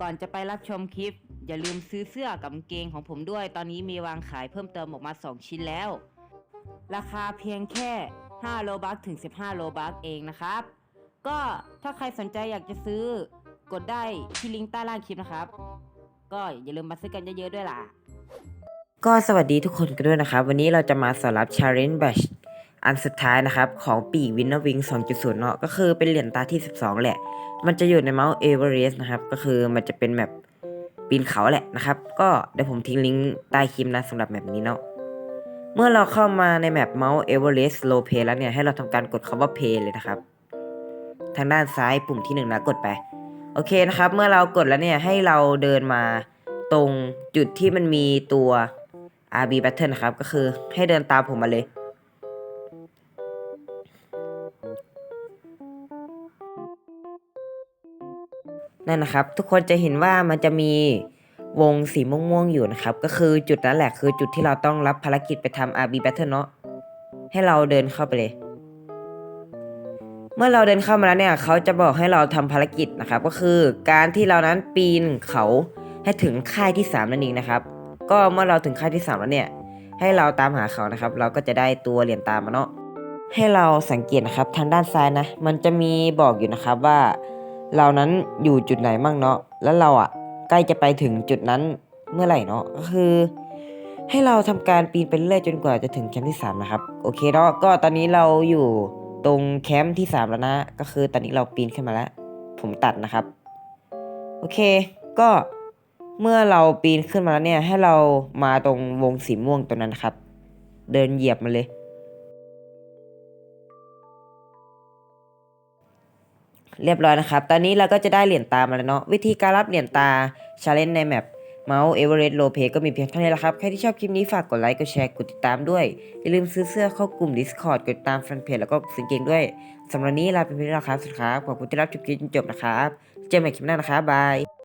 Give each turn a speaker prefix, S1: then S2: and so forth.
S1: ก่อนจะไปรับชมคลิป อย่าลืมซื้อเสื้อกับเกงของผมด้วย ตอนนี้มีวางขายเพิ่มเติมออกมา 2 ชิ้นแล้ว ราคาเพียงแค่ 5 โลบัคถึง 15 โลบัคเองนะครับ ก็ถ้าใครสนใจอยากจะซื้อกดได้ที่ลิงก์ใต้ล่างคลิปนะครับ ก็อย่าลืมมาซื้อกันเยอะๆด้วยล่ะ ก็สวัสดีทุกคนกันด้วยนะครับ วันนี้เราจะมาสอนรับ Challenge Batch อันสุดท้ายนะครับ ของปีก Winner Wing 2.0 เนาะก็คือเป็นเหรียญตาที่ 12 แหละ มันจะอยู่ในเมาส์ Everest นะครับ ก็คือมันจะเป็นแมปปีนเขาแหละนะครับ ก็เดี๋ยวผมทิ้งลิงก์ใต้คลิปนะสำหรับแมปนี้เนาะเมื่อเราเข้ามาในแมปเมาส์ Everest Low Pay แล้วเนี่ย ให้เราทำการกดคำว่า Pay เลยนะครับ ทางด้านซ้ายปุ่มที่หนึ่งนะกดไป โอเคนะครับ เมื่อเรากดแล้วเนี่ยให้เราเดินมาตรงจุดที่มันมีตัว RB Battle นะครับ ก็คือให้เดินตามผมมาเลย นั่นนะครับ ทุกคนจะเห็นว่ามันจะมีวงสีม่วงๆอยู่นะครับ ก็คือจุดนั้นแหละคือจุดที่เราต้องรับภารกิจไปทำ RB Battle เนาะให้เราเดินเข้าไปเลย เมื่อเราเดินเข้ามาแล้วเนี่ย เขาจะบอกให้เราทำภารกิจนะครับ ก็คือการที่เรานั้นปีนเขาให้ถึงค่ายที่ 3 นั่นเองนะครับ ก็เมื่อเราถึงค่ายที่ 3 แล้วเนี่ย ให้เราตามหาเขานะครับ เราก็จะได้ตัวเหรียญตามมาเนาะให้เราสังเกตนะครับทางด้านซ้ายนะ มันจะมีบอกอยู่นะครับว่า เรานั้นอยู่จุดไหนมั่งเนาะแล้วเราอะใกล้จะไปถึงจุดนั้นเมื่อไหร่เนาะก็คือ ให้เราทำการปีนไปเรื่อยจนกว่าจะถึงแคมป์ที่3นะครับโอเคเนาะก็ตอนนี้เราอยู่ตรงแคมป์ที่3แล้วนะก็คือตอนนี้เราปีนขึ้นมาแล้ว ผมตัดนะครับ โอเค ก็เมื่อเราปีนขึ้นมาแล้วเนี่ยให้เรามาตรงวงสีม่วงตรงนั้นนะครับ เดินเหยียบมาเลย เรียบร้อยนะครับ ตอนนี้เราก็จะได้เหรียญตามาแล้วเนาะ วิธีการรับเหรียญตาชาเลนจ์ในแมปเมาส์เอเวอเรสต์โลเพก็มีเพียงเท่านี้แหละครับ ใครที่ชอบคลิปนี้ฝากกดไลค์ กดแชร์ กดติดตามด้วย อย่าลืมซื้อเสื้อเข้ากลุ่ม Discord กดตามแฟนเพจแล้วก็สิงเกงด้วย สำหรับนี้ลาไปเพียงเท่านี้แล้วครับ สวัสดีครับ ขอบคุณที่รับชมคลิปจนจบนะครับ เจอกันใหม่คลิปหน้านะครับบาย